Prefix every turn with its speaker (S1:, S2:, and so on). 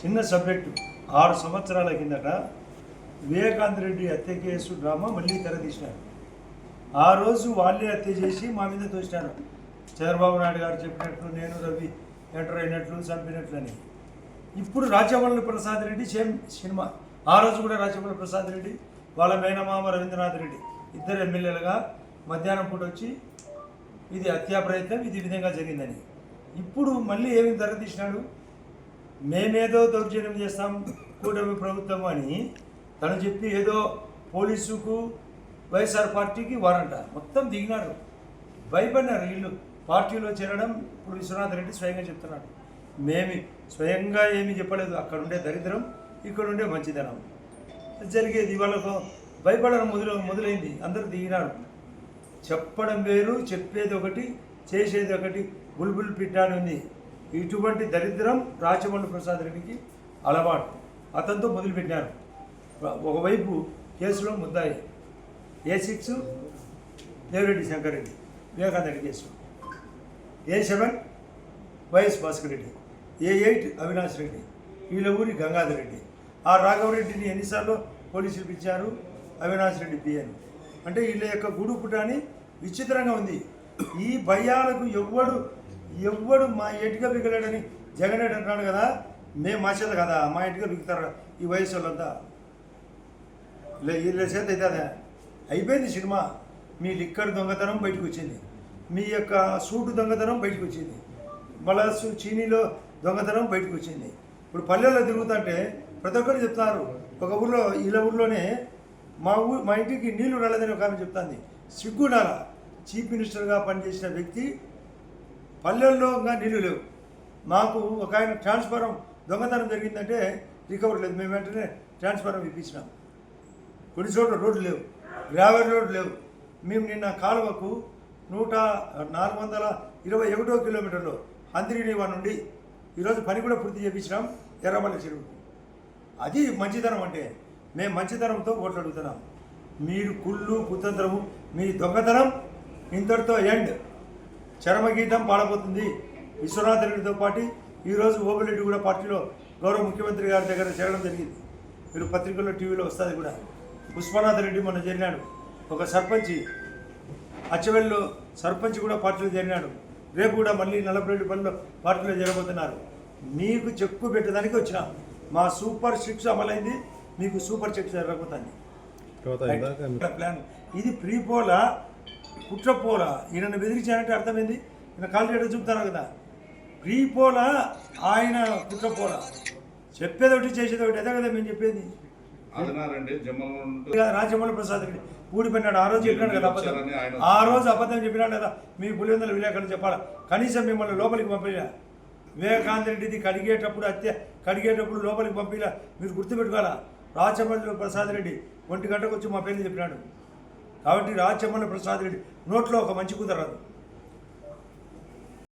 S1: చిన్న సబ్జెక్టు. ఆరు సంవత్సరాల కిందట వివేకాంత్ రెడ్డి హత్య కేసు డ్రామా మళ్ళీ తెరతీసినారు ఆ రోజు వాళ్ళే హత్య చేసి మా మీద తోసినారు. చంద్రబాబు నాయుడు గారు చెప్పినట్లు నేను రవి ఎంటర్ అయినట్లు చంపినట్లని ఇప్పుడు రాజమౌళి ప్రసాద్ రెడ్డి సేమ్ సినిమా. ఆ రోజు కూడా రాజమౌళి ప్రసాద్ రెడ్డి వాళ్ళ మేనమామ రవీంద్రనాథ్ రెడ్డి ఇద్దరు ఎమ్మెల్యేలుగా మధ్యాహ్నం పూట వచ్చి ఇది హత్యా ప్రయత్నం ఇది విధంగా జరిగిందని. ఇప్పుడు మళ్ళీ ఏమి తెరతీసినాడు? మేమేదో దౌర్జన్యం చేస్తాం కూటమి ప్రభుత్వం అని తను చెప్పి ఏదో పోలీసుకు వైఎస్ఆర్ పార్టీకి వారంట. మొత్తం దిగినారు. భయపడినారు వీళ్ళు. పార్టీలో చేరడం ఇప్పుడు విశ్వనాథ్ రెడ్డి స్వయంగా చెప్తున్నాడు. మేమి స్వయంగా ఏమీ చెప్పలేదు. అక్కడ ఉండే దరిద్రం ఇక్కడ ఉండే మంచిదనం జరిగేది. వాళ్ళకు భయపడడం మొదలు మొదలైంది. అందరూ దిగినారు. చెప్పడం వేరు చెప్పేది ఒకటి చేసేది ఒకటి. బుల్బుల్ పిట్ట అని ఉంది ఇటువంటి దరిద్రం రాచమల్లి ప్రసాద్ రెడ్డికి అలవాటు. అతనితో మొదలుపెట్టారు ఒకవైపు కేసులో ముద్దాయి. A six Devireddy Shankar Reddy Vivekananda Reddy case. A seven YS Bhaskar Reddy A eight Avinash Reddy వీళ్ళ ఊరి గంగాధర్ రెడ్డి. ఆ రాఘవరెడ్డిని ఎన్నిసార్లు పోలీసులు పిలిచారు? అవినాష్ రెడ్డి పిఎన్ అంటే వీళ్ళ యొక్క గూడు పుటాని విచిత్రంగా ఉంది. ఈ భయాలకు ఎవ్వడు ఎవ్వడు మా ఎటుక బిగలేడని జగన్ అంటున్నాడు కదా మేము మా చేత కదా? మా ఇంటిగా బిగుతారు ఈ వయసు వాళ్ళంతా లే వీళ్ళ చేత అయితే అదే. అయిపోయింది సినిమా. మీ లిక్కర్ దొంగతనం బయటకు వచ్చింది. మీ యొక్క సూటు దొంగతనం బయటకు వచ్చింది. మలసు చీనీలో దొంగతనం బయటకు వచ్చింది. ఇప్పుడు పల్లెల్లో తిరుగుతుంటే ప్రతి ఒక్కరు చెప్తున్నారు ఒక ఊర్లో వీళ్ళ ఊర్లోనే మా ఊ మా ఇంటికి నీళ్ళు రాలేదని ఒక ఆమె చెప్తాంది. సిగ్గుండాల చీఫ్ మినిస్టర్గా పనిచేసిన వ్యక్తి పల్లెల్లో ఇంకా నీళ్ళు లేవు. మాకు ఒక ఆయన ట్రాన్స్ఫారం దొంగతనం జరిగిందంటే రికవర్ లేదు. మేము వెంటనే ట్రాన్స్ఫారం ఇప్పించినాం. కొన్ని చోట్ల రోడ్లు లేవు. గ్రావెల్ రోడ్లు లేవు. మేము నిన్న కాలువకు నూట నాలుగు వందల ఇరవై ఒకటో కిలోమీటర్లు అందిరినివా నుండి ఈరోజు పని కూడా పూర్తి చేయించినాం ఎర్రమల్లి చెరువుకు. అది మంచితనం అంటే మేము మంచితనంతో ఓట్లు అడుగుతున్నాం. మీరు కుళ్ళు కుతంత్రము మీ దొంగతనం ఇంతటితో ఎండ్. చరమగీతం పాడబోతుంది విశ్వనాథ్ రెడ్డితో పాటు ఈరోజు ఓబిరెడ్డి కూడా పార్టీలో గౌరవ ముఖ్యమంత్రి గారి దగ్గర చేరడం జరిగింది. మీరు పత్రికల్లో టీవీలో వస్తుంది కూడా. పుష్పనాథ్ రెడ్డి మొన్న చేరినాడు ఒక సర్పంచి అచ్చవెల్లో సర్పంచ్ కూడా పార్టీలో చేరినాడు రేపు కూడా మళ్ళీ నలభై పనిలో పార్టీలో చేరబోతున్నారు మీకు చెక్కు పెట్టడానికి వచ్చినాం మా సూపర్ సిక్స్ అమలైంది. మీకు సూపర్ సిక్స్ జరగబోతుంది. ప్లాన్ ఇది ప్రీపోలా కుట్రపోలా. ఈయనను బెదిరించారంటే అర్థమైంది. ఈయన కాల్ చేయడం చూపుతారు కదా? ప్రీపోలా ఆయన కుట్రపోలా. చెప్పేది ఒకటి చేసేది ఒకటి. అదే కదా మేము చెప్పేది. రాజమౌళి ప్రసాద్ రెడ్డి ఊడిపోయినాడు. ఆ రోజు చెప్పినాడు కదా అబద్ధం. ఆ రోజు అబద్ధం చెప్పినాడు కదా. మీ పులివెందుల విలేకరులు చెప్పాలా? కనీసం మిమ్మల్ని లోపలికి పంపిలా వివేకానంద రెడ్డిది కడిగేటప్పుడు హత్య కడిగేటప్పుడు లోపలికి పంపిలా మీరు గుర్తుపెట్టుకోవాలా? రాచమల్లి ప్రసాద్ రెడ్డి ఒంటి గంటకు వచ్చి మా పేరు చెప్పినాడు. కాబట్టి రాజమ్మన్న ప్రసాద్ రెడ్డి నోట్లో ఒక మంచి కుదరదు